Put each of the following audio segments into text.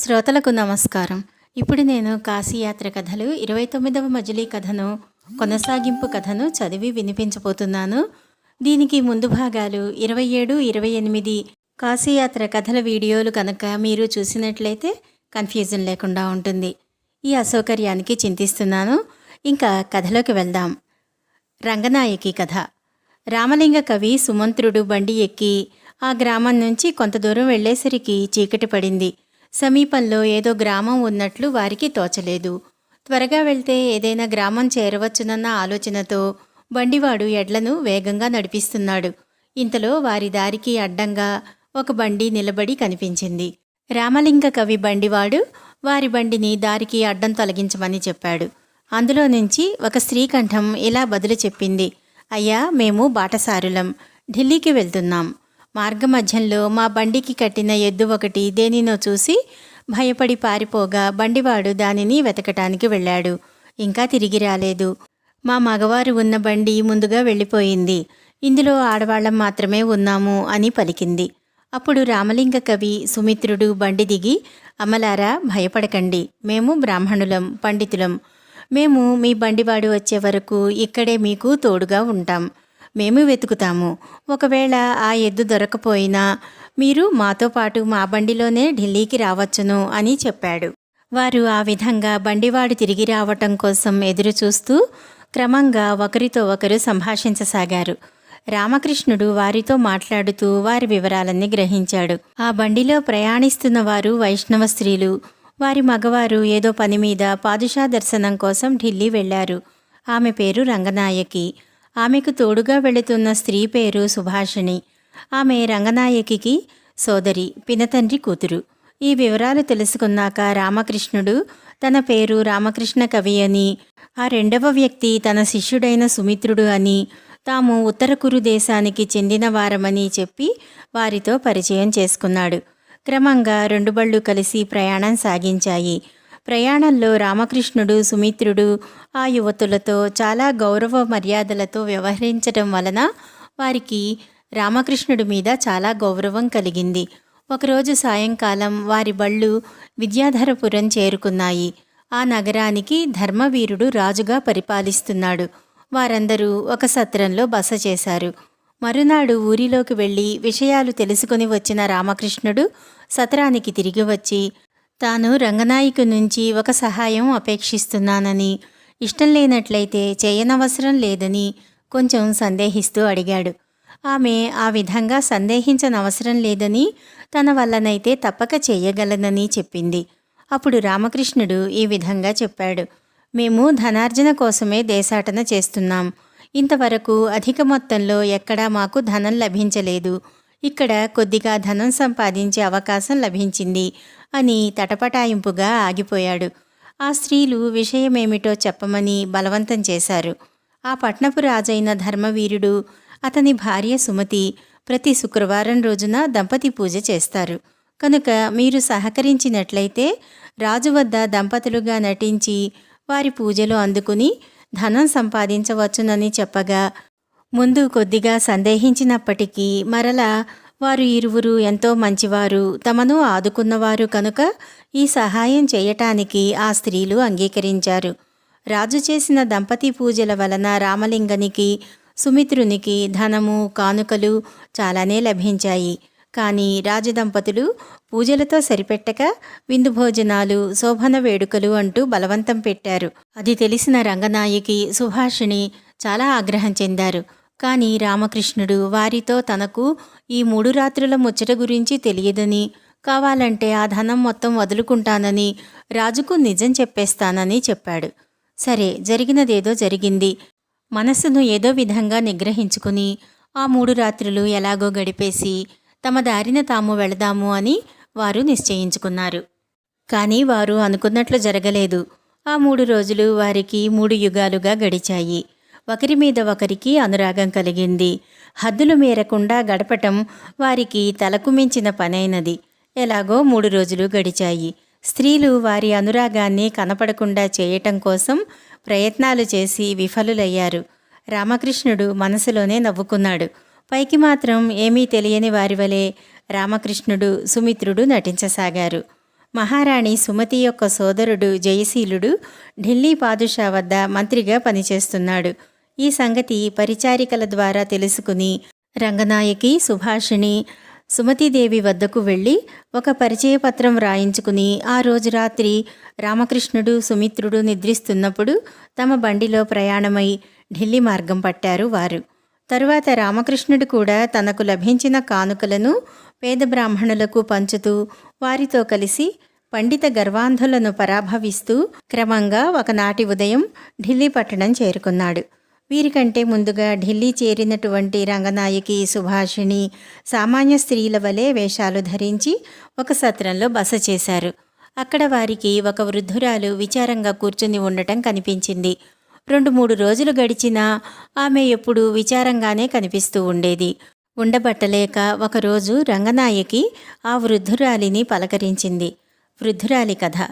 శ్రోతలకు నమస్కారం. ఇప్పుడు నేను కాశీయాత్ర కథలు ఇరవై తొమ్మిదవ మజిలీ కథను కొనసాగింపు కథను చదివి వినిపించబోతున్నాను. దీనికి ముందు భాగాలు ఇరవై ఏడు ఇరవై ఎనిమిది కాశీయాత్ర కథల వీడియోలు కనుక మీరు చూసినట్లయితే కన్ఫ్యూజన్ లేకుండా ఉంటుంది. ఈ అసౌకర్యానికి చింతిస్తున్నాను. ఇంకా కథలోకి వెళ్దాం. రంగనాయకి కథ. రామలింగ కవి సుమంత్రుడు బండి ఎక్కి ఆ గ్రామం నుంచి కొంత దూరం వెళ్ళేసరికి చీకటి పడింది. సమీపంలో ఏదో గ్రామం ఉన్నట్లు వారికి తోచలేదు. త్వరగా వెళ్తే ఏదైనా గ్రామం చేరవచ్చునన్న ఆలోచనతో బండివాడు ఎడ్లను వేగంగా నడిపిస్తున్నాడు. ఇంతలో వారి దారికి అడ్డంగా ఒక బండి నిలబడి కనిపించింది. రామలింగ కవి బండివాడు వారి బండిని దారికి అడ్డం తొలగించమని చెప్పాడు. అందులో నుంచి ఒక శ్రీకంఠం ఇలా బదులు చెప్పింది. అయ్యా మేము బాటసారులం. ఢిల్లీకి వెళ్తున్నాం. మార్గమధ్యంలో మా బండికి కట్టిన ఎద్దు ఒకటి దేనినో చూసి భయపడి పారిపోగా బండివాడు దానిని వెతకటానికి వెళ్ళాడు. ఇంకా తిరిగి రాలేదు. మా మగవారు ఉన్న బండి ముందుగా వెళ్ళిపోయింది. ఇందులో ఆడవాళ్ళం మాత్రమే ఉన్నాము అని పలికింది. అప్పుడు రామలింగ కవి సుమిత్రుడు బండి దిగి అమలారా భయపడకండి. మేము బ్రాహ్మణులం పండితులం. మేము మీ బండివాడు వచ్చే వరకు ఇక్కడే మీకు తోడుగా ఉంటాం. మేము వెతుకుతాము. ఒకవేళ ఆ ఎద్దు దొరకపోయినా మీరు మాతో పాటు మా బండిలోనే ఢిల్లీకి రావచ్చును అని చెప్పాడు. వారు ఆ విధంగా బండివాడు తిరిగి రావటం కోసం ఎదురు చూస్తూ క్రమంగా ఒకరితో ఒకరు సంభాషించసాగారు. రామకృష్ణుడు వారితో మాట్లాడుతూ వారి వివరాలన్నీ గ్రహించాడు. ఆ బండిలో ప్రయాణిస్తున్న వారు వైష్ణవ స్త్రీలు. వారి మగవారు ఏదో పని మీద పాదుషా దర్శనం కోసం ఢిల్లీ వెళ్ళారు ఆమె పేరు రంగనాయకి. ఆమెకు తోడుగా వెళుతున్న స్త్రీ పేరు సుభాషిణి. ఆమె రంగనాయకికి సోదరి పినతండ్రి కూతురు. ఈ వివరాలు తెలుసుకున్నాక రామకృష్ణుడు తన పేరు రామకృష్ణ కవి అని ఆ రెండవ వ్యక్తి తన శిష్యుడైన సుమిత్రుడు అని తాము ఉత్తర కురు దేశానికి చెందిన వారమని చెప్పి వారితో పరిచయం చేసుకున్నాడు. క్రమంగా రెండు బళ్ళు కలిసి ప్రయాణం సాగించాయి. ప్రయాణంలో రామకృష్ణుడు సుమిత్రుడు ఆ యువతులతో చాలా గౌరవ మర్యాదలతో వ్యవహరించటం వలన వారికి రామకృష్ణుడి మీద చాలా గౌరవం కలిగింది. ఒకరోజు సాయంకాలం వారి బళ్ళు విద్యాధరపురం చేరుకున్నాయి. ఆ నగరానికి ధర్మవీరుడు రాజుగా పరిపాలిస్తున్నాడు. వారందరూ ఒక సత్రంలో బస చేశారు. మరునాడు ఊరిలోకి వెళ్ళి విషయాలు తెలుసుకుని వచ్చిన రామకృష్ణుడు సత్రానికి తిరిగి వచ్చి తాను రంగనాయకు నుంచి ఒక సహాయం అపేక్షిస్తున్నానని ఇష్టం లేనట్లయితే చేయనవసరం లేదని కొంచెం సందేహిస్తూ అడిగాడు. ఆమె ఆ విధంగా సందేహించనవసరం లేదని తన వల్లనైతే తప్పక చేయగలనని చెప్పింది. అప్పుడు రామకృష్ణుడు ఈ విధంగా చెప్పాడు. మేము ధనార్జన కోసమే దేశాటన చేస్తున్నాం. ఇంతవరకు అధిక మొత్తంలో ఎక్కడా మాకు ధనం లభించలేదు. ఇక్కడ కొద్దిగా ధనం సంపాదించే అవకాశం లభించింది అని తటపటాయింపుగా ఆగిపోయాడు. ఆ స్త్రీలు విషయమేమిటో చెప్పమని బలవంతం చేశారు. ఆ పట్నపు రాజైన ధర్మవీరుడు అతని భార్య సుమతి ప్రతి శుక్రవారం రోజున దంపతి పూజ చేస్తారు. కనుక మీరు సహకరించినట్లయితే రాజు వద్ద దంపతులుగా నటించి వారి పూజలు అందుకుని ధనం సంపాదించవచ్చునని చెప్పగా ముందు కొద్దిగా సందేహించినప్పటికీ మరలా వారు ఇరువురు ఎంతో మంచివారు తమను ఆదుకున్నవారు కనుక ఈ సహాయం చేయటానికి ఆ స్త్రీలు అంగీకరించారు. రాజు చేసిన దంపతి పూజల వలన రామలింగనికి సుమిత్రునికి ధనము కానుకలు చాలానే లభించాయి. కానీ రాజదంపతులు పూజలతో సరిపెట్టక విందు భోజనాలు శోభన వేడుకలు అంటూ బలవంతం పెట్టారు. అది తెలిసిన రంగనాయకి సుభాషిణి చాలా ఆగ్రహం చెందారు. కానీ రామకృష్ణుడు వారితో తనకు ఈ మూడు రాత్రుల ముచ్చట గురించి తెలియదని కావాలంటే ఆ ధనం మొత్తం వదులుకుంటానని రాజుకు నిజం చెప్పేస్తానని చెప్పాడు. సరే జరిగినదేదో జరిగింది. మనస్సును ఏదో విధంగా నిగ్రహించుకుని ఆ మూడు రాత్రులు ఎలాగో గడిపేసి తమ దారిన తాము వెళదాము అని వారు నిశ్చయించుకున్నారు. కానీ వారు అనుకున్నట్లు జరగలేదు. ఆ మూడు రోజులు వారికి మూడు యుగాలుగా గడిచాయి. ఒకరి మీద ఒకరికి అనురాగం కలిగింది. హద్దులు మేరకుండా గడపటం వారికి తలకు మించిన పనైనది. ఎలాగో మూడు రోజులు గడిచాయి. స్త్రీలు వారి అనురాగాన్ని కనపడకుండా చేయటం కోసం ప్రయత్నాలు చేసి విఫలులయ్యారు. రామకృష్ణుడు మనసులోనే నవ్వుకున్నాడు. పైకి మాత్రం ఏమీ తెలియని వారి వలె రామకృష్ణుడు సుమిత్రుడు నటించసాగారు. మహారాణి సుమతి యొక్క సోదరుడు జయశీలుడు ఢిల్లీ పాదుషా వద్ద మంత్రిగా పనిచేస్తున్నాడు. ఈ సంగతి పరిచారికల ద్వారా తెలుసుకుని రంగనాయకి సుభాషిణి సుమతీదేవి వద్దకు వెళ్ళి ఒక పరిచయ పత్రం రాయించుకుని ఆ రోజు రాత్రి రామకృష్ణుడు సుమిత్రుడు నిద్రిస్తున్నప్పుడు తమ బండిలో ప్రయాణమై ఢిల్లీ మార్గం పట్టారు వారు. తరువాత రామకృష్ణుడు కూడా తనకు లభించిన కానుకలను పేద బ్రాహ్మణులకు పంచుతూ వారితో కలిసి పండిత గర్వాంధులను పరాభవిస్తూ క్రమంగా ఒకనాటి ఉదయం ఢిల్లీ పట్టణం చేరుకున్నాడు. వీరికంటే ముందుగా ఢిల్లీ చేరినటువంటి రంగనాయకి సుభాషిణి సామాన్య స్త్రీల వలె వేషాలు ధరించి ఒక సత్రంలో బస చేశారు. అక్కడ వారికి ఒక వృద్ధురాలు విచారంగా కూర్చుని ఉండటం కనిపించింది. రెండు మూడు రోజులు గడిచినా ఆమె ఎప్పుడూ విచారంగానే కనిపిస్తూ ఉండేది. ఉండబట్టలేక ఒకరోజు రంగనాయకి ఆ వృద్ధురాలిని పలకరించింది. వృద్ధురాలి కథ.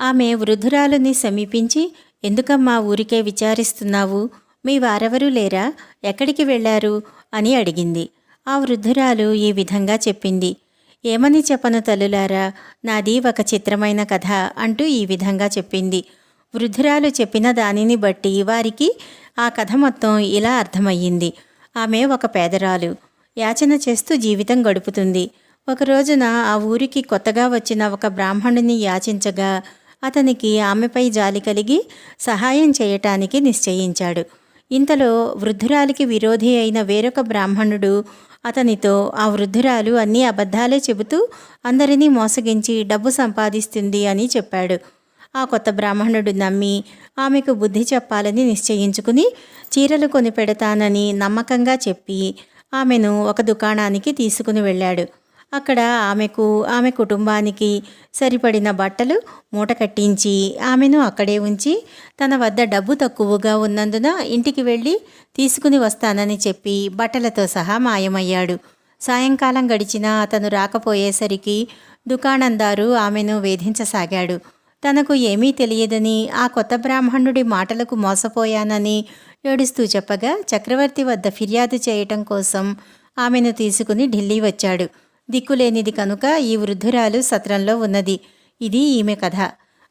ఆమె వృద్ధురాలుని సమీపించి ఎందుకమ్మా ఊరికే విచారిస్తున్నావు? మీ వారెవరూ లేరా? ఎక్కడికి వెళ్ళారు? అని అడిగింది. ఆ వృద్ధురాలు ఈ విధంగా చెప్పింది. ఏమని చెప్పను తల్లులారా? నాది ఒక చిత్రమైన కథ అంటూ ఈ విధంగా చెప్పింది. వృద్ధురాలు చెప్పిన దానిని బట్టి వారికి ఆ కథ మొత్తం ఇలా అర్థమయ్యింది. ఆమె ఒక పేదరాలు. యాచన చేస్తూ జీవితం గడుపుతుంది. ఒక రోజున ఆ ఊరికి కొత్తగా వచ్చిన ఒక బ్రాహ్మణుని యాచించగా అతనికి ఆమెపై జాలి కలిగి సహాయం చేయటానికి నిశ్చయించాడు. ఇంతలో వృద్ధురాలికి విరోధి అయిన వేరొక బ్రాహ్మణుడు అతనితో ఆ వృద్ధురాలు అన్ని అబద్ధాలే చెబుతూ అందరినీ మోసగించి డబ్బు సంపాదిస్తుంది అని చెప్పాడు. ఆ కొత్త బ్రాహ్మణుడు నమ్మి ఆమెకు బుద్ధి చెప్పాలని నిశ్చయించుకుని చీరలు కొని పెడతానని నమ్మకంగా చెప్పి ఆమెను ఒక దుకాణానికి తీసుకుని వెళ్ళాడు. అక్కడ ఆమెకు ఆమె కుటుంబానికి సరిపడిన బట్టలు మూట కట్టించి ఆమెను అక్కడే ఉంచి తన వద్ద డబ్బు తక్కువగా ఉన్నందున ఇంటికి వెళ్ళి తీసుకుని వస్తానని చెప్పి బట్టలతో సహా మాయమయ్యాడు. సాయంకాలం గడిచినా అతను రాకపోయేసరికి దుకాణందారు ఆమెను వేధించసాగాడు. తనకు ఏమీ తెలియదని ఆ కొత్త బ్రాహ్మణుడి మాటలకు మోసపోయానని ఏడుస్తూ చెప్పగా చక్రవర్తి వద్ద ఫిర్యాదు చేయటం కోసం ఆమెను తీసుకుని ఢిల్లీ వచ్చాడు. దిక్కులేనిది కనుక ఈ వృద్ధురాలు సత్రంలో ఉన్నది. ఇది ఈమె కథ.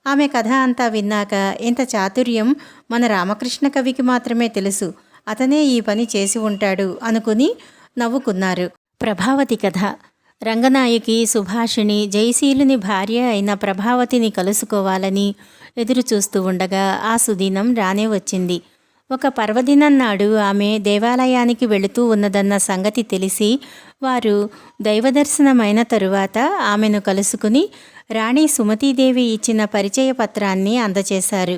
ఆమె కథ అంతా విన్నాక ఇంత చాతుర్యం మన రామకృష్ణ కవికి మాత్రమే తెలుసు. అతనే ఈ పని చేసి ఉంటాడు అనుకుని నవ్వుకున్నారు. ప్రభావతి కథ. రంగనాయకి సుభాషిణి జయశీలుని భార్య అయిన ప్రభావతిని కలుసుకోవాలని ఎదురు చూస్తూ ఉండగా ఆ సుదినం రానే వచ్చింది. ఒక పర్వదినం నాడు ఆమె దేవాలయానికి వెళుతూ ఉన్నదన్న సంగతి తెలిసి వారు దైవదర్శనమైన తరువాత ఆమెను కలుసుకుని రాణి సుమతీదేవి ఇచ్చిన పరిచయ పత్రాన్ని అందచేశారు.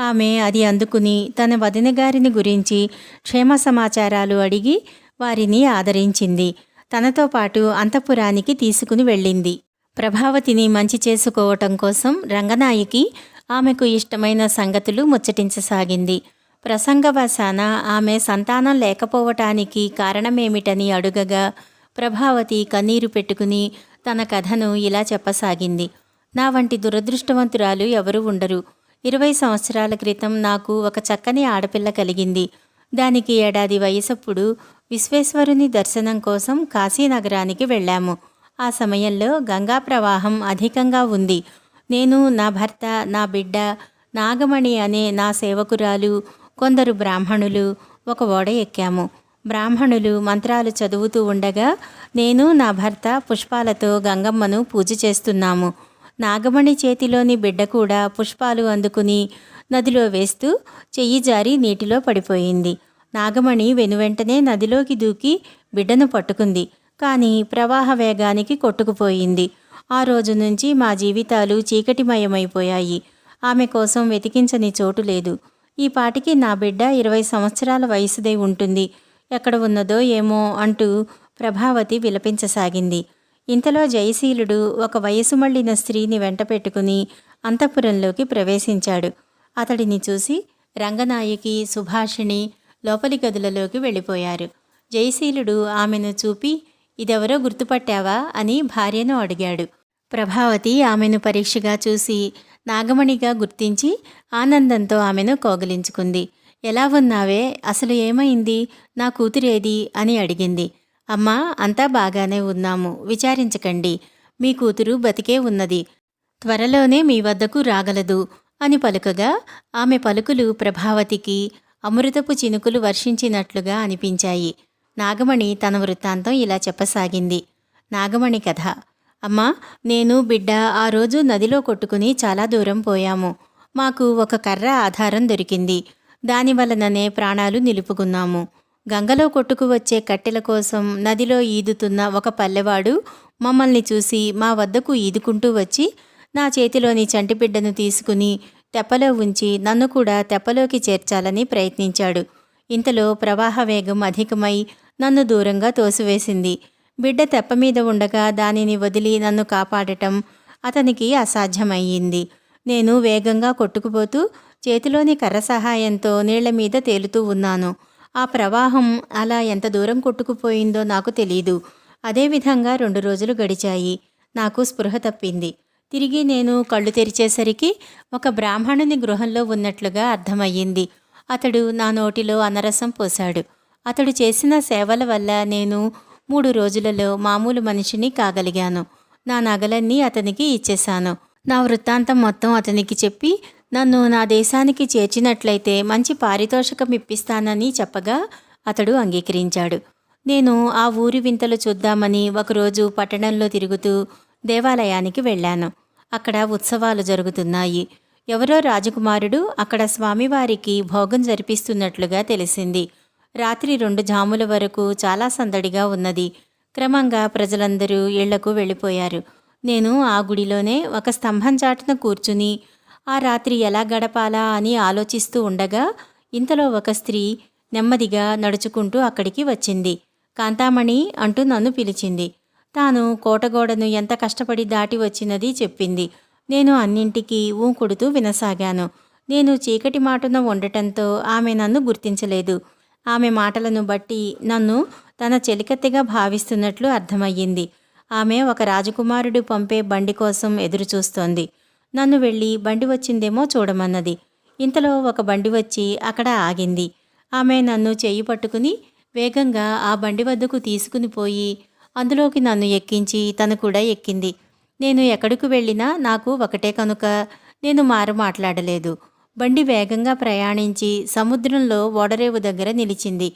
ఆమె అది అందుకుని తన వదిన గారిని గురించి క్షేమ సమాచారాలు అడిగి వారిని ఆదరించింది. తనతో పాటు అంతఃపురానికి తీసుకుని వెళ్ళింది. ప్రభావతిని మంచి చేసుకోవటం కోసం రంగనాయకి ఆమెకు ఇష్టమైన సంగతులు ముచ్చటించసాగింది. ప్రసంగవశాన ఆమె సంతానం లేకపోవటానికి కారణమేమిటని అడుగగా ప్రభావతి కన్నీరు పెట్టుకుని తన కథను ఇలా చెప్పసాగింది. నా వంటి దురదృష్టవంతురాలు ఎవరూ ఉండరు. ఇరవై సంవత్సరాల క్రితం నాకు ఒక చక్కని ఆడపిల్ల కలిగింది. దానికి ఏడాది వయసప్పుడు విశ్వేశ్వరుని దర్శనం కోసం కాశీనగరానికి వెళ్ళాము. ఆ సమయంలో గంగా ప్రవాహం అధికంగా ఉంది. నేను నా భర్త నా బిడ్డ నాగమణి అనే నా సేవకురాలు కొందరు బ్రాహ్మణులు ఒక ఓడ ఎక్కాము. బ్రాహ్మణులు మంత్రాలు చదువుతూ ఉండగా నేను నా భర్త పుష్పాలతో గంగమ్మను పూజ చేస్తున్నాము. నాగమణి చేతిలోని బిడ్డ కూడా పుష్పాలు అందుకుని నదిలో వేస్తూ చెయ్యి జారి నీటిలో పడిపోయింది. నాగమణి వెనువెంటనే నదిలోకి దూకి బిడ్డను పట్టుకుంది. కానీ ప్రవాహ వేగానికి కొట్టుకుపోయింది. ఆ రోజు నుంచి మా జీవితాలు చీకటిమయమైపోయాయి. ఆమె కోసం వెతికించని చోటు లేదు. ఈ పాటికి నా బిడ్డ ఇరవై సంవత్సరాల వయసుదే ఉంటుంది. ఎక్కడ ఉన్నదో ఏమో అంటూ ప్రభావతి విలపించసాగింది. ఇంతలో జయశీలుడు ఒక వయసు మళ్ళిన స్త్రీని వెంట పెట్టుకుని అంతఃపురంలోకి ప్రవేశించాడు. అతడిని చూసి రంగనాయకి సుభాషిణి లోపలి గదులలోకి వెళ్ళిపోయారు. జయశీలుడు ఆమెను చూపి ఇదెవరో గుర్తుపట్టావా? అని భార్యను అడిగాడు. ప్రభావతి ఆమెను పరీక్షగా చూసి నాగమణిగా గుర్తించి ఆనందంతో ఆమెను కోగలించుకుంది. ఎలా ఉన్నావే? అసలు ఏమైంది? నా కూతురేది అని అడిగింది. అమ్మా అంతా బాగానే ఉన్నాము. విచారించకండి. మీ కూతురు బతికే ఉన్నది. త్వరలోనే మీ వద్దకు రాగలదు అని పలుకగా ఆమె పలుకులు ప్రభావతికి అమృతపు చినుకులు వర్షించినట్లుగా అనిపించాయి. నాగమణి తన వృత్తాంతం ఇలా చెప్పసాగింది. నాగమణి కథ. అమ్మా నేను బిడ్డ ఆ రోజు నదిలో కొట్టుకుని చాలా దూరం పోయాము. మాకు ఒక కర్ర ఆధారం దొరికింది. దాని వలననే ప్రాణాలు నిలుపుకున్నాము. గంగలో కొట్టుకు వచ్చే కట్టెల కోసం నదిలో ఈదుతున్న ఒక పల్లెవాడు మమ్మల్ని చూసి మా వద్దకు ఈదుకుంటూ వచ్చి నా చేతిలోని చంటిబిడ్డను తీసుకుని తెప్పలో ఉంచి నన్ను కూడా తెప్పలోకి చేర్చాలని ప్రయత్నించాడు. ఇంతలో ప్రవాహ వేగం అధికమై నన్ను దూరంగా తోసివేసింది. బిడ్డ తెప్ప మీద ఉండగా దానిని వదిలి నన్ను కాపాడటం అతనికి అసాధ్యమయ్యింది. నేను వేగంగా కొట్టుకుపోతూ చేతిలోని కర్ర సహాయంతో నీళ్ళ మీద తేలుతూ ఉన్నాను. ఆ ప్రవాహం అలా ఎంత దూరం కొట్టుకుపోయిందో నాకు తెలీదు. అదేవిధంగా రెండు రోజులు గడిచాయి. నాకు స్పృహ తప్పింది. తిరిగి నేను కళ్ళు తెరిచేసరికి ఒక బ్రాహ్మణుని గృహంలో ఉన్నట్లుగా అర్థమయ్యింది. అతడు నా నోటిలో అనరసం పోశాడు. అతడు చేసిన సేవల వల్ల నేను మూడు రోజులలో మామూలు మనిషిని కాగలిగాను. నా నగలన్నీ అతనికి ఇచ్చేశాను. నా వృత్తాంతం మొత్తం అతనికి చెప్పి నన్ను నా దేశానికి చేర్చినట్లయితే మంచి పారితోషికం ఇప్పిస్తానని చెప్పగా అతడు అంగీకరించాడు. నేను ఆ ఊరి వింతలు చూద్దామని ఒకరోజు పట్టణంలో తిరుగుతూ దేవాలయానికి వెళ్ళాను. అక్కడ ఉత్సవాలు జరుగుతున్నాయి. ఎవరో రాజకుమారుడు అక్కడ స్వామివారికి భోగం జరిపిస్తున్నట్లుగా తెలిసింది. రాత్రి రెండు జాముల వరకు చాలా సందడిగా ఉన్నది. క్రమంగా ప్రజలందరూ ఇళ్ళకు వెళ్ళిపోయారు. నేను ఆ గుడిలోనే ఒక స్తంభం చాటున కూర్చుని ఆ రాత్రి ఎలా గడపాలా అని ఆలోచిస్తూ ఉండగా ఇంతలో ఒక స్త్రీ నెమ్మదిగా నడుచుకుంటూ అక్కడికి వచ్చింది. కాంతామణి అంటూ నన్ను పిలిచింది. తాను కోటగోడను ఎంత కష్టపడి దాటి వచ్చినది చెప్పింది. నేను అన్నింటికీ ఊంకుడుతూ వినసాగాను. నేను చీకటి మాటున ఉండటంతో ఆమె నన్ను గుర్తించలేదు. ఆమె మాటలను బట్టి నన్ను తన చెలికత్తెగా భావిస్తున్నట్లు అర్థమయ్యింది. ఆమె ఒక రాజకుమారుడు పంపే బండి కోసం ఎదురుచూస్తోంది. నన్ను వెళ్ళి బండి వచ్చిందేమో చూడమన్నది. ఇంతలో ఒక బండి వచ్చి అక్కడ ఆగింది. ఆమె నన్ను చెయ్యి పట్టుకుని వేగంగా ఆ బండి వద్దకు తీసుకుని పోయి అందులోకి నన్ను ఎక్కించి తను కూడా ఎక్కింది. నేను ఎక్కడికి వెళ్ళినా నాకు ఒకటే కనుక నేను మారు మాట్లాడలేదు. బండి వేగంగా ప్రయాణించి సముద్రంలో ఓడరేవు దగ్గర నిలిచింది.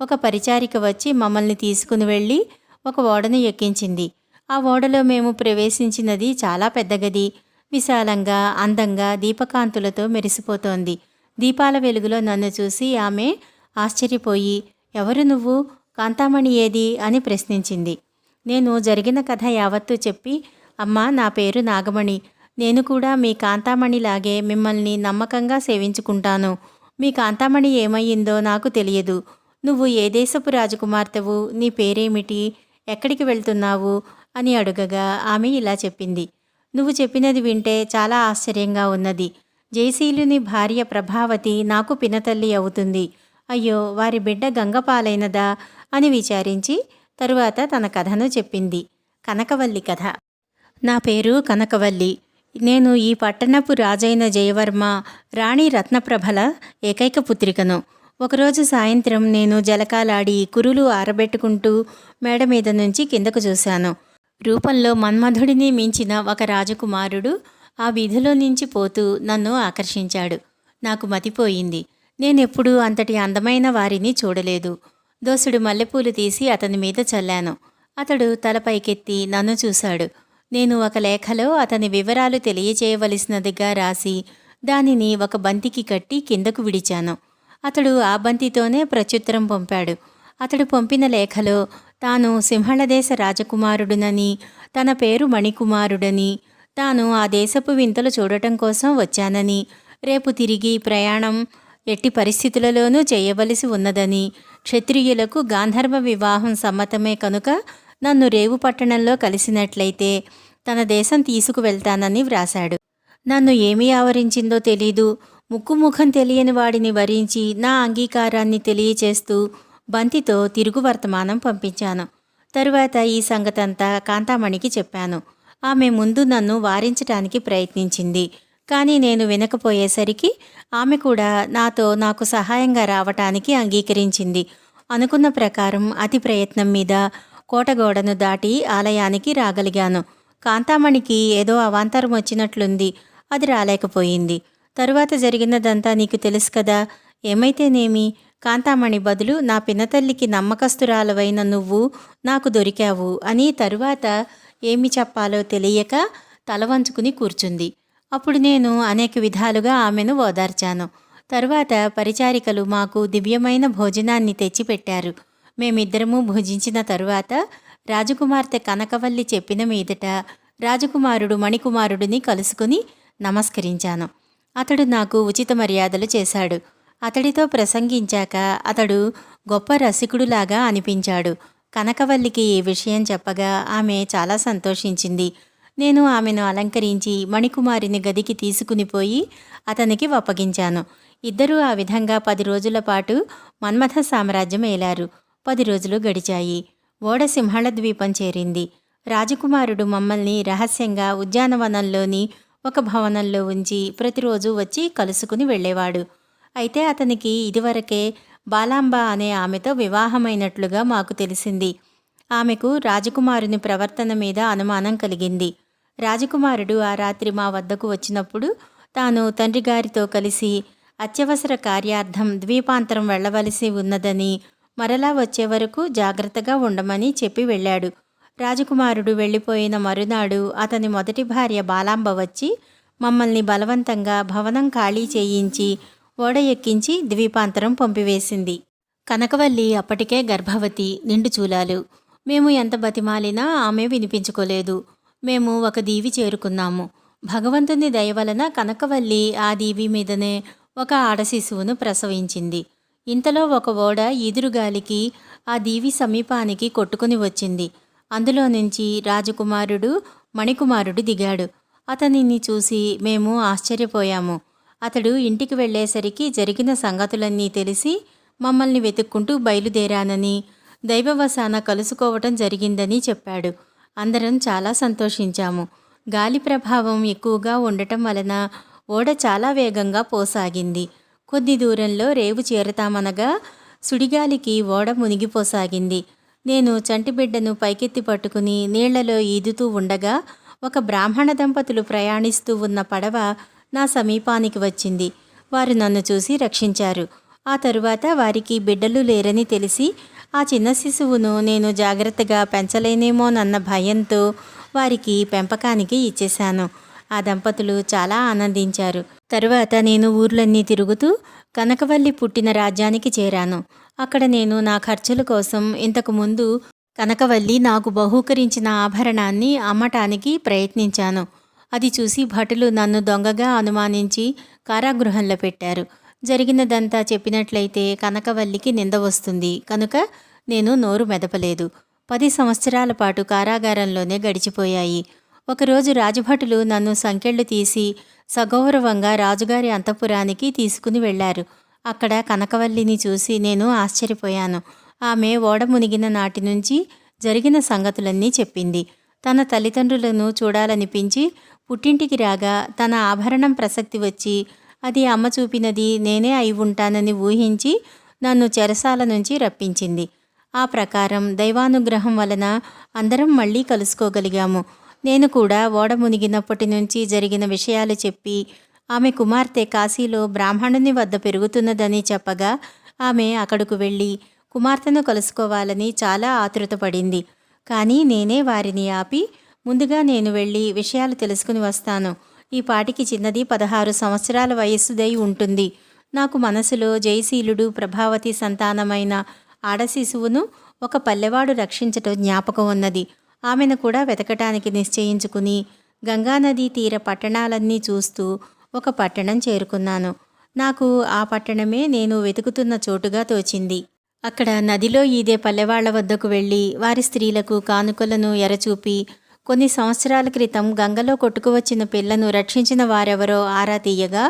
ఒక పరిచారిక వచ్చి మమ్మల్ని తీసుకుని వెళ్ళి ఒక ఓడను ఎక్కించింది. ఆ ఓడలో మేము ప్రవేశించినది చాలా పెద్ద గది. విశాలంగా అందంగా దీపకాంతులతో మెరిసిపోతోంది. దీపాల వెలుగులో నన్ను చూసి ఆమె ఆశ్చర్యపోయి ఎవరు నువ్వు? కాంతామణి ఏది? అని ప్రశ్నించింది. నేను జరిగిన కథ యావత్తూ చెప్పి అమ్మా నా పేరు నాగమణి. నేను కూడా మీ కాంతామణిలాగే మిమ్మల్ని నమ్మకంగా సేవించుకుంటాను. మీ కాంతామణి ఏమయ్యిందో నాకు తెలియదు. నువ్వు ఏ దేశపు రాజకుమార్తెవు? నీ పేరేమిటి? ఎక్కడికి వెళ్తున్నావు? అని అడుగగా ఆమె ఇలా చెప్పింది. నువ్వు చెప్పినది వింటే చాలా ఆశ్చర్యంగా ఉన్నది. జయశీలుని భార్య ప్రభావతి నాకు పినతల్లి అవుతుంది. అయ్యో వారి బిడ్డ గంగపాలైనదా? అని విచారించి తరువాత తన కథను చెప్పింది. కనకవల్లి కథ. నా పేరు కనకవల్లి. నేను ఈ పట్టణపు రాజైన జయవర్మ రాణి రత్నప్రభల ఏకైక పుత్రికను. ఒకరోజు సాయంత్రం నేను జలకాలాడి కురులు ఆరబెట్టుకుంటూ మేడ మీద నుంచి కిందకు చూశాను. రూపంలో మన్మధుడిని మించిన ఒక రాజకుమారుడు ఆ వీధిలో నుంచి పోతూ నన్ను ఆకర్షించాడు. నాకు మతిపోయింది నేనెప్పుడూ అంతటి అందమైన వారిని చూడలేదు. దోసుడు మల్లెపూలు తీసి అతని మీద చల్లాను. అతడు తల పైకెత్తి నన్ను చూశాడు. నేను ఒక లేఖలో అతని వివరాలు తెలియచేయవలసినదిగా రాసి దానిని ఒక బంతికి కట్టి కిందకు విడిచాను. అతడు ఆ బంతితోనే ప్రత్యుత్తరం పంపాడు. అతడు పంపిన లేఖలో తాను సింహళదేశ రాజకుమారుడునని తన పేరు మణికుమారుడని తాను ఆ దేశపు వింతలు చూడటం కోసం వచ్చానని రేపు తిరిగి ప్రయాణం ఎట్టి పరిస్థితులలోనూ చేయవలసి ఉన్నదని క్షత్రియులకు గాంధర్వ వివాహం సమ్మతమే కనుక నన్ను రేవు పట్టణంలో కలిసినట్లయితే తన దేశం తీసుకువెళ్తానని వ్రాశాడు. నన్ను ఏమీ ఆవరించిందో తెలీదు. ముక్కు ముఖం తెలియని వాడిని వరించి నా అంగీకారాన్ని తెలియచేస్తూ బంతితో తిరుగు వర్తమానం పంపించాను. తరువాత ఈ సంగతంతా కాంతామణికి చెప్పాను. ఆమె ముందు నన్ను వారించటానికి ప్రయత్నించింది. కానీ నేను వినకపోయేసరికి ఆమె కూడా నాతో నాకు సహాయంగా రావటానికి అంగీకరించింది. అనుకున్న ప్రకారం అతి ప్రయత్నం మీద కోటగోడను దాటి ఆలయానికి రాగలిగాను. కాంతామణికి ఏదో అవాంతరం వచ్చినట్లుంది. అది రాలేకపోయింది. తరువాత జరిగినదంతా నీకు తెలుసు కదా? ఏమైతేనేమి? కాంతామణి బదులు నా పినతల్లికి నమ్మకస్తురాలవైన నువ్వు నాకు దొరికావు అని తరువాత ఏమి చెప్పాలో తెలియక తల వంచుకుని కూర్చుంది. అప్పుడు నేను అనేక విధాలుగా ఆమెను ఓదార్చాను. తరువాత పరిచారికలు మాకు దివ్యమైన భోజనాన్ని తెచ్చిపెట్టారు. మేమిద్దరము భుజించిన తరువాత రాజకుమార్తె కనకవల్లి చెప్పిన మీదట రాజకుమారుడు మణికుమారుడిని కలుసుకుని నమస్కరించాను. అతడు నాకు ఉచిత మర్యాదలు చేశాడు. అతడితో ప్రసంగించాక అతడు గొప్ప రసికుడులాగా అనిపించాడు. కనకవల్లికి ఈ విషయం చెప్పగా ఆమె చాలా సంతోషించింది. నేను ఆమెను అలంకరించి మణికుమారిని గదికి తీసుకుని పోయి అతనికి అప్పగించాను ఇద్దరూ ఆ విధంగా పది రోజుల పాటు మన్మథ సామ్రాజ్యం ఏలారు. పది రోజులు గడిచాయి. ఓడ సింహళ ద్వీపం చేరింది. రాజకుమారుడు మమ్మల్ని రహస్యంగా ఉద్యానవనంలోని ఒక భవనంలో ఉంచి ప్రతిరోజు వచ్చి కలుసుకుని వెళ్ళేవాడు. అయితే అతనికి ఇదివరకే బాలాంబ అనే ఆమెతో వివాహమైనట్లుగా మాకు తెలిసింది. ఆమెకు రాజకుమారుని ప్రవర్తన మీద అనుమానం కలిగింది. రాజకుమారుడు ఆ రాత్రి మా వద్దకు వచ్చినప్పుడు తాను తండ్రి గారితో కలిసి అత్యవసర కార్యార్థం ద్వీపాంతరం వెళ్ళవలసి ఉన్నదని మరలా వచ్చే వరకు జాగ్రత్తగా ఉండమని చెప్పి వెళ్ళాడు. రాజకుమారుడు వెళ్ళిపోయిన మరునాడు అతని మొదటి భార్య బాలాంబ వచ్చి మమ్మల్ని బలవంతంగా భవనం ఖాళీ చేయించి ఓడ ఎక్కించి ద్వీపాంతరం పంపివేసింది. కనకవల్లి అప్పటికే గర్భవతి నిండు చూలాలు. మేము ఎంత బతిమాలినా ఆమె వినిపించుకోలేదు. మేము ఒక దీవి చేరుకున్నాము. భగవంతుని దయ వలన కనకవల్లి ఆ దీవి మీదనే ఒక ఆడ శిశువును ప్రసవించింది. ఇంతలో ఒక ఓడ ఈదురుగాలికి ఆ దీవి సమీపానికి కొట్టుకుని వచ్చింది. అందులో నుంచి రాజకుమారుడు మణికుమారుడు దిగాడు. అతనిని చూసి మేము ఆశ్చర్యపోయాము. అతడు ఇంటికి వెళ్ళేసరికి జరిగిన సంగతులన్నీ తెలిసి మమ్మల్ని వెతుక్కుంటూ బయలుదేరానని దైవవశాన కలుసుకోవటం జరిగిందని చెప్పాడు. అందరం చాలా సంతోషించాము. గాలి ప్రభావం ఎక్కువగా ఉండటం వలన ఓడ చాలా వేగంగా పోసాగింది. కొద్ది దూరంలో రేవు చేరతామనగా సుడిగాలికి ఓడ మునిగిపోసాగింది. నేను చంటిబిడ్డను పైకెత్తి పట్టుకుని నీళ్ళలో ఈదుతూ ఉండగా ఒక బ్రాహ్మణ దంపతులు ప్రయాణిస్తూ ఉన్న పడవ నా సమీపానికి వచ్చింది. వారు నన్ను చూసి రక్షించారు. ఆ తరువాత వారికి బిడ్డలు లేరని తెలిసి ఆ చిన్న శిశువును నేను జాగ్రత్తగా పెంచలేనేమోనన్న భయంతో వారికి పెంపకానికి ఇచ్చేశాను. ఆ దంపతులు చాలా ఆనందించారు. తరువాత నేను ఊర్లన్నీ తిరుగుతూ కనకవల్లి పుట్టిన రాజ్యానికి చేరాను. అక్కడ నేను నా ఖర్చుల కోసం ఇంతకు ముందు కనకవల్లి నాకు బహూకరించిన ఆభరణాన్ని అమ్మటానికి ప్రయత్నించాను. అది చూసి భటులు నన్ను దొంగగా అనుమానించి కారాగృహంలో పెట్టారు. జరిగినదంతా చెప్పినట్లయితే కనకవల్లికి నింద వస్తుంది. కనుక నేను నోరు మెదపలేదు. పది సంవత్సరాల పాటు కారాగారంలోనే గడిచిపోయాయి. ఒకరోజు రాజభటులు నన్ను సంకెళ్ళు తీసి సగౌరవంగా రాజుగారి అంతఃపురానికి తీసుకుని వెళ్ళారు. అక్కడ కనకవల్లిని చూసి నేను ఆశ్చర్యపోయాను. ఆమె ఓడ మునిగిన నాటి నుంచి జరిగిన సంగతులన్నీ చెప్పింది. తన తల్లిదండ్రులను చూడాలనిపించి పుట్టింటికి రాగా తన ఆభరణం ప్రసక్తి వచ్చి అది అమ్మ చూపినది నేనే అయి ఉంటానని ఊహించి నన్ను చెరసాల నుంచి రప్పించింది. ఆ ప్రకారం దైవానుగ్రహం వలన అందరం మళ్ళీ కలుసుకోగలిగాము. నేను కూడా ఓడ మునిగినప్పటి నుంచి జరిగిన విషయాలు చెప్పి ఆమె కుమార్తె కాశీలో బ్రాహ్మణుని వద్ద పెరుగుతున్నదని చెప్పగా ఆమె అక్కడకు వెళ్ళి కుమార్తెను కలుసుకోవాలని చాలా ఆతృతపడింది. కానీ నేనే వారిని ఆపి ముందుగా నేను వెళ్ళి విషయాలు తెలుసుకుని వస్తాను. ఈ పాటికి చిన్నది పదహారు సంవత్సరాల వయస్సుదై ఉంటుంది. నాకు మనసులో జయశీలుడు ప్రభావతి సంతానమైన ఆడశిశువును ఒక పల్లెవాడు రక్షించటం జ్ఞాపకం ఉన్నది. ఆమెను కూడా వెతకటానికి నిశ్చయించుకుని గంగానదీ తీర పట్టణాలన్నీ చూస్తూ ఒక పట్టణం చేరుకున్నాను. నాకు ఆ పట్టణమే నేను వెతుకుతున్న చోటుగా తోచింది. అక్కడ నదిలో ఈదే పల్లెవాళ్ళ వద్దకు వెళ్ళి వారి స్త్రీలకు కానుకలను ఎరచూపి కొన్ని సంవత్సరాల క్రితం గంగలో కొట్టుకువచ్చిన పిల్లను రక్షించిన వారెవరో ఆరా తీయగా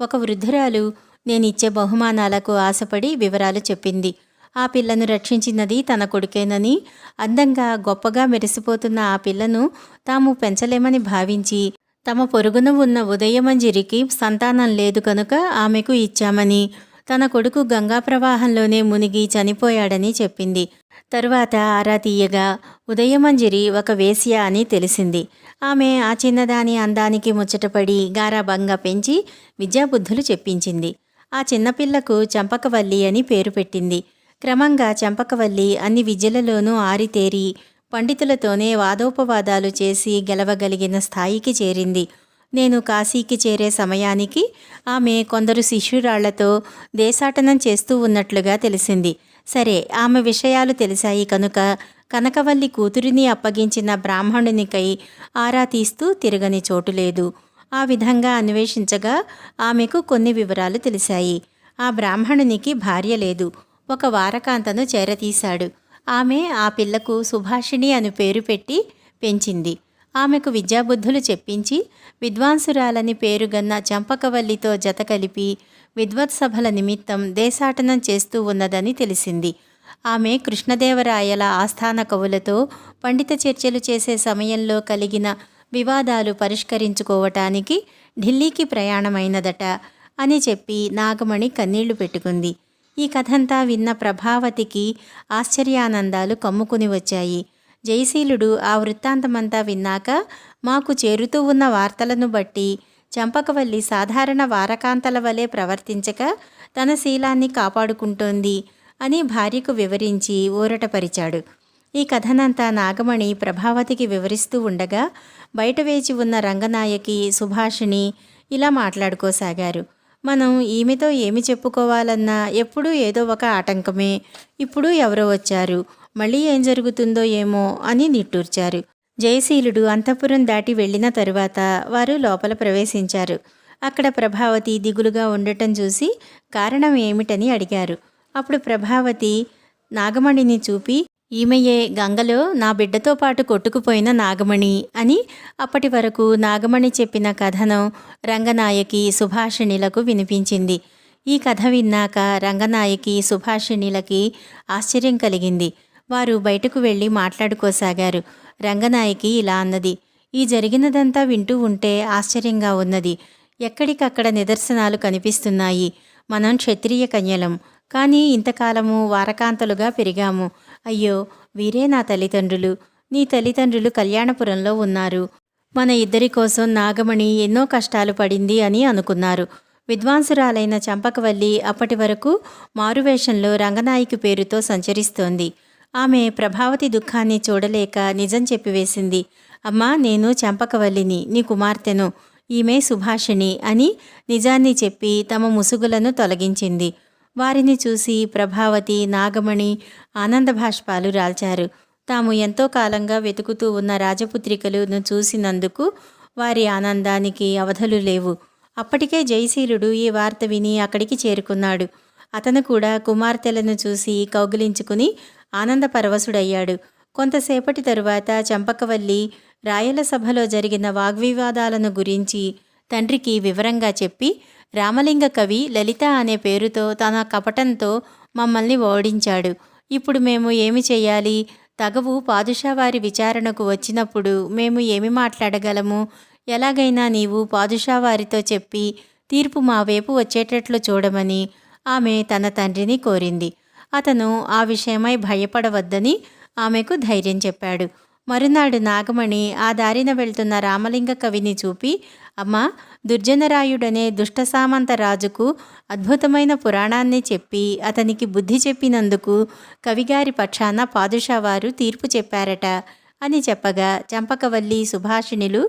ఒక వృద్ధురాలు నేనిచ్చే బహుమానాలకు ఆశపడి వివరాలు చెప్పింది. ఆ పిల్లను రక్షించినది తన కొడుకేనని అందంగా గొప్పగా మెరిసిపోతున్న ఆ పిల్లను తాము పెంచలేమని భావించి తమ పొరుగున ఉన్న ఉదయమంజిరికి సంతానం లేదు కనుక ఆమెకు ఇచ్చామని తన కొడుకు గంగా ప్రవాహంలోనే మునిగి చనిపోయాడని చెప్పింది. తరువాత ఆరా తీయగా ఉదయమంజరి ఒక వేశ్య అని తెలిసింది. ఆమె ఆ చిన్నదాని అందానికి ముచ్చటపడి గారాభంగా పెంచి విద్యాబుద్ధులు చెప్పించింది. ఆ చిన్నపిల్లకు చంపకవల్లి అని పేరు పెట్టింది. క్రమంగా చంపకవల్లి అన్ని విద్యలలోనూ ఆరితేరి పండితులతోనే వాదోపవాదాలు చేసి గెలవగలిగిన స్థాయికి చేరింది. నేను కాశీకి చేరే సమయానికి ఆమె కొందరు శిష్యురాళ్ళతో దేశాటనం చేస్తూ ఉన్నట్లుగా తెలిసింది. సరే ఆమె విషయాలు తెలిసాయి కనుక కనకవల్లి కూతురిని అప్పగించిన బ్రాహ్మణునికై ఆరా తీస్తూ తిరగని చోటు లేదు. ఆ విధంగా అన్వేషించగా ఆమెకు కొన్ని వివరాలు తెలిసాయి. ఆ బ్రాహ్మణునికి భార్య లేదు. ఒక వారకాంతను చేరతీశాడు. ఆమె ఆ పిల్లకు సుభాషిణి అని పేరు పెట్టి పెంచింది. ఆమెకు విద్యాబుద్ధులు చెప్పించి విద్వాంసురాలని పేరుగన్న చంపకవల్లితో జత కలిపి విద్వత్సభల నిమిత్తం దేశాటనం చేస్తూ ఉన్నదని తెలిసింది. ఆమె కృష్ణదేవరాయల ఆస్థాన కవులతో పండిత చర్చలు చేసే సమయంలో కలిగిన వివాదాలు పరిష్కరించుకోవటానికి ఢిల్లీకి ప్రయాణమైనదట అని చెప్పి నాగమణి కన్నీళ్ళు పెట్టుకుంది. ఈ కథంతా విన్న ప్రభావతికి ఆశ్చర్యానందాలు కమ్ముకుని వచ్చాయి. జయశీలుడు ఆ వృత్తాంతమంతా విన్నాక మాకు చేరుతూ ఉన్న వార్తలను బట్టి చంపకవల్లి సాధారణ వారకాంతల వలె ప్రవర్తించక తన శీలాన్ని కాపాడుకుంటోంది అని భార్యకు వివరించి ఊరటపరిచాడు. ఈ కథనంతా నాగమణి ప్రభావతికి వివరిస్తూ ఉండగా బయట వేచి ఉన్న రంగనాయకి సుభాషిణి ఇలా మాట్లాడుకోసాగారు. మనం ఈమెతో ఏమి చెప్పుకోవాలన్నా ఎప్పుడూ ఏదో ఒక ఆటంకమే. ఇప్పుడు ఎవరో వచ్చారు. మళ్ళీ ఏం జరుగుతుందో ఏమో అని నిట్టూర్చారు. జయశీలుడు అంతఃపురం దాటి వెళ్ళిన తరువాత వారు లోపల ప్రవేశించారు. అక్కడ ప్రభావతి దిగులుగా ఉండటం చూసి కారణం ఏమిటని అడిగారు. అప్పుడు ప్రభావతి నాగమణిని చూపి ఈమెయే గంగలో నా బిడ్డతో పాటు కొట్టుకుపోయిన నాగమణి అని అప్పటి వరకు నాగమణి చెప్పిన కథను రంగనాయకి సుభాషిణిలకు వినిపించింది. ఈ కథ విన్నాక రంగనాయకి సుభాషిణిలకి ఆశ్చర్యం కలిగింది. వారు బయటకు వెళ్ళి మాట్లాడుకోసాగారు. రంగనాయకి ఇలా అన్నది. ఈ జరిగినదంతా వింటూ ఉంటే ఆశ్చర్యంగా ఉన్నది. ఎక్కడికక్కడ నిదర్శనాలు కనిపిస్తున్నాయి. మనం క్షత్రియ కన్యలం. కానీ ఇంతకాలము వారకాంతలుగా పెరిగాము. అయ్యో వీరే నా తల్లిదండ్రులు. నీ తల్లిదండ్రులు కళ్యాణపురంలో ఉన్నారు. మన ఇద్దరి కోసం నాగమణి ఎన్నో కష్టాలు పడింది అని అనుకున్నారు. విద్వాంసురాలైన చంపకవల్లి అప్పటి వరకు మారువేషంలో రంగనాయకి పేరుతో సంచరిస్తోంది. ఆమె ప్రభావతి దుఃఖాన్ని చూడలేక నిజం చెప్పివేసింది. అమ్మా నేను చంపకవల్లిని నీ కుమార్తెను ఈమె సుభాషిణి అని నిజాన్ని చెప్పి తమ ముసుగులను తొలగించింది. వారిని చూసి ప్రభావతి నాగమణి ఆనందభాష్పాలు రాల్చారు. తాము ఎంతో కాలంగా వెతుకుతూ ఉన్న రాజపుత్రికలను చూసినందుకు వారి ఆనందానికి అవధులు లేవు. అప్పటికే జయశీలుడు ఈ వార్త విని అక్కడికి చేరుకున్నాడు. అతను కూడా కుమార్తెలను చూసి కౌగిలించుకుని ఆనందపరవశుడయ్యాడు కొంతసేపటి తరువాత చంపకవల్లి రాయల సభలో జరిగిన వాగ్వివాదాలను గురించి తండ్రికి వివరంగా చెప్పి రామలింగ కవి లలిత అనే పేరుతో తన కపటంతో మమ్మల్ని ఓడించాడు. ఇప్పుడు మేము ఏమి చేయాలి? తగవు పాదుషావారి విచారణకు వచ్చినప్పుడు మేము ఏమి మాట్లాడగలము? ఎలాగైనా నీవు పాదుషావారితో చెప్పి తీర్పు మా వైపు వచ్చేటట్లు చూడమని ఆమె తన తండ్రిని కోరింది. అతను ఆ విషయమై భయపడవద్దని ఆమెకు ధైర్యం చెప్పాడు. మరునాడు నాగమణి ఆ దారిన వెళ్తున్న రామలింగ కవిని చూపి అమ్మ దుర్జనరాయుడనే దుష్ట సామంత రాజుకు అద్భుతమైన పురాణాన్ని చెప్పి అతనికి బుద్ధి చెప్పినందుకు కవిగారి పక్షాన పాదుషావారు తీర్పు చెప్పారట అని చెప్పగా చంపకవల్లి సుభాషిణులు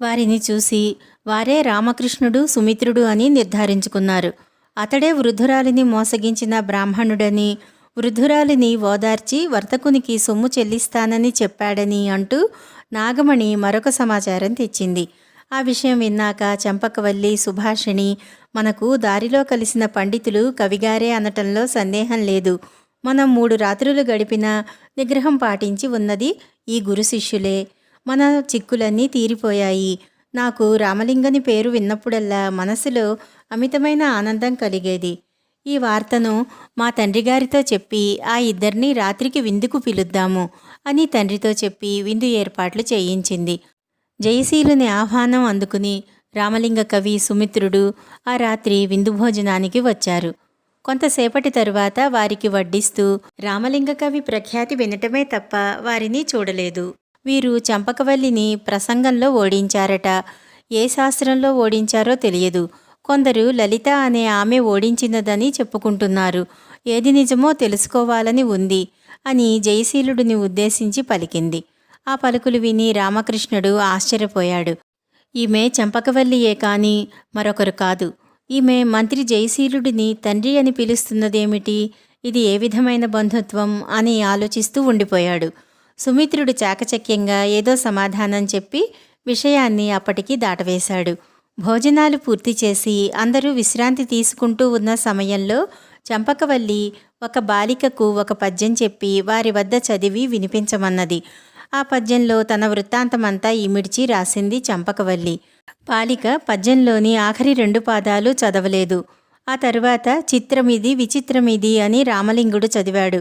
వారిని చూసి వారే రామకృష్ణుడు సుమిత్రుడు అని నిర్ధారించుకున్నారు. అతడే వృద్ధురాలిని మోసగించిన బ్రాహ్మణుడని వృద్ధురాలిని ఓదార్చి వర్తకునికి సొమ్ము చెల్లిస్తానని చెప్పాడని అంటూ నాగమణి మరొక సమాచారం తెచ్చింది. ఆ విషయం విన్నాక చంపకవల్లి సుభాషిణి మనకు దారిలో కలిసిన పండితులు కవిగారే అనటంలో సందేహం లేదు. మనం మూడు రాత్రులు గడిపిన నిగ్రహం పాటించి ఉన్నది ఈ గురు శిష్యులే. మన చిక్కులన్నీ తీరిపోయాయి. నాకు రామలింగని పేరు విన్నప్పుడల్లా మనసులో అమితమైన ఆనందం కలిగేది. ఈ వార్తను మా తండ్రి గారితో చెప్పి ఆ ఇద్దరిని రాత్రికి విందుకు పిలుద్దాము అని తండ్రితో చెప్పి విందు ఏర్పాట్లు చేయించింది. జయశీలుని ఆహ్వానం అందుకుని రామలింగ కవి సుమిత్రుడు ఆ రాత్రి విందు భోజనానికి వచ్చారు. కొంతసేపటి తరువాత వారికి వడ్డిస్తూ రామలింగ కవి ప్రఖ్యాతి వినటమే తప్ప వారిని చూడలేదు. వీరు చంపకవల్లిని ప్రసంగంలో ఓడించారట. ఏ శాస్త్రంలో ఓడించారో తెలియదు. కొందరు లలిత అనే ఆమె ఓడించినదని చెప్పుకుంటున్నారు. ఏది నిజమో తెలుసుకోవాలని ఉంది అని జయశీలుడిని ఉద్దేశించి పలికింది. ఆ పలుకులు విని రామకృష్ణుడు ఆశ్చర్యపోయాడు. ఈమె చంపకవల్లియే కాని మరొకరు కాదు. ఈమె మంత్రి జయశీలుడిని తండ్రి అని పిలుస్తున్నదేమిటి? ఇది ఏ విధమైన బంధుత్వం అని ఆలోచిస్తూ ఉండిపోయాడు. సుమిత్రుడు చాకచక్యంగా ఏదో సమాధానం చెప్పి విషయాన్ని అప్పటికి దాటవేశాడు. భోజనాలు పూర్తి చేసి అందరూ విశ్రాంతి తీసుకుంటూ ఉన్న సమయంలో చంపకవల్లి ఒక బాలికకు ఒక పద్యం చెప్పి వారి వద్ద చదివి వినిపించమన్నది. ఆ పద్యంలో తన వృత్తాంతమంతా ఇమిడ్చి రాసింది చంపకవల్లి. బాలిక పద్యంలోని ఆఖరి రెండు పాదాలు చదవలేదు. ఆ తరువాత చిత్రమిది విచిత్రమిది అని రామలింగుడు చదివాడు.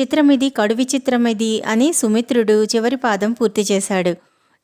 చిత్రమిది కడు విచిత్రమిది అని సుమిత్రుడు చివరి పాదం పూర్తి చేశాడు.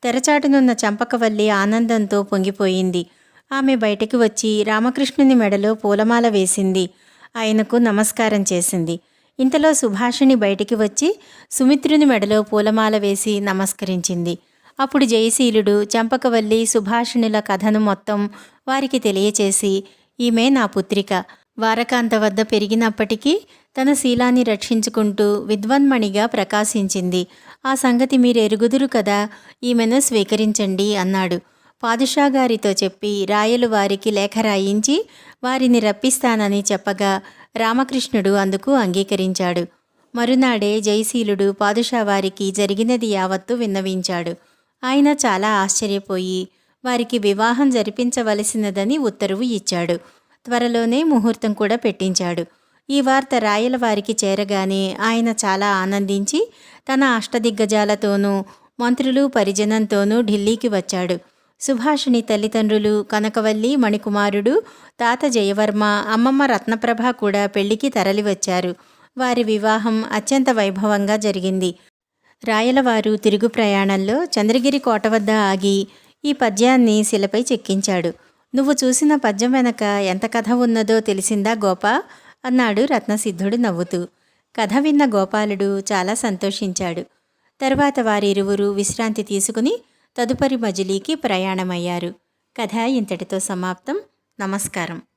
తెరచాటునున్న చంపకవల్లి ఆనందంతో పొంగిపోయింది. ఆమె బయటికి వచ్చి రామకృష్ణుని మెడలో పూలమాల వేసింది. ఆయనకు నమస్కారం చేసింది. ఇంతలో సుభాషిణి బయటికి వచ్చి సుమిత్రుని మెడలో పూలమాల వేసి నమస్కరించింది. అప్పుడు జయశీలుడు చంపకవల్లి సుభాషిణుల కథను మొత్తం వారికి తెలియచేసి ఈమె నా పుత్రిక. వారకాంత వద్ద పెరిగినప్పటికీ తన శీలాన్ని రక్షించుకుంటూ విద్వన్మణిగా ప్రకాశించింది. ఆ సంగతి మీరు ఎరుగుదురు కదా ఈమెను స్వీకరించండి అన్నాడు. పాదుషా గారితో చెప్పి రాయలు వారికి లేఖ రాయించి వారిని రప్పిస్తానని చెప్పగా రామకృష్ణుడు అందుకు అంగీకరించాడు. మరునాడే జయశీలుడు పాదుషా వారికి జరిగినది యావత్తు విన్నవించాడు. ఆయన చాలా ఆశ్చర్యపోయి వారికి వివాహం జరిపించవలసినదని ఉత్తర్వు ఇచ్చాడు. త్వరలోనే ముహూర్తం కూడా పెట్టించాడు. ఈ వార్త రాయల వారికి చేరగానే ఆయన చాలా ఆనందించి తన అష్టదిగ్గజాలతోనూ మంత్రులు పరిజనంతోనూ ఢిల్లీకి వచ్చాడు. సుభాషిణి తల్లిదండ్రులు కనకవల్లి మణికుమారుడు తాత జయవర్మ అమ్మమ్మ రత్నప్రభ కూడా పెళ్ళికి తరలివచ్చారు. వారి వివాహం అత్యంత వైభవంగా జరిగింది. రాయలవారు తిరుగు ప్రయాణంలో చంద్రగిరి కోట వద్ద ఆగి ఈ పద్యాన్ని శిలపై చెక్కించాడు. నువ్వు చూసిన పద్యం వెనక ఎంత కథ ఉన్నదో తెలిసిందా గోప? అన్నాడు రత్నసిద్ధుడు నవ్వుతూ. కథ విన్న గోపాలుడు చాలా సంతోషించాడు. తర్వాత వారిరువురు విశ్రాంతి తీసుకుని తదుపరి మజిలీకి ప్రయాణమయ్యారు. కథ ఇంతటితో సమాప్తం. నమస్కారం.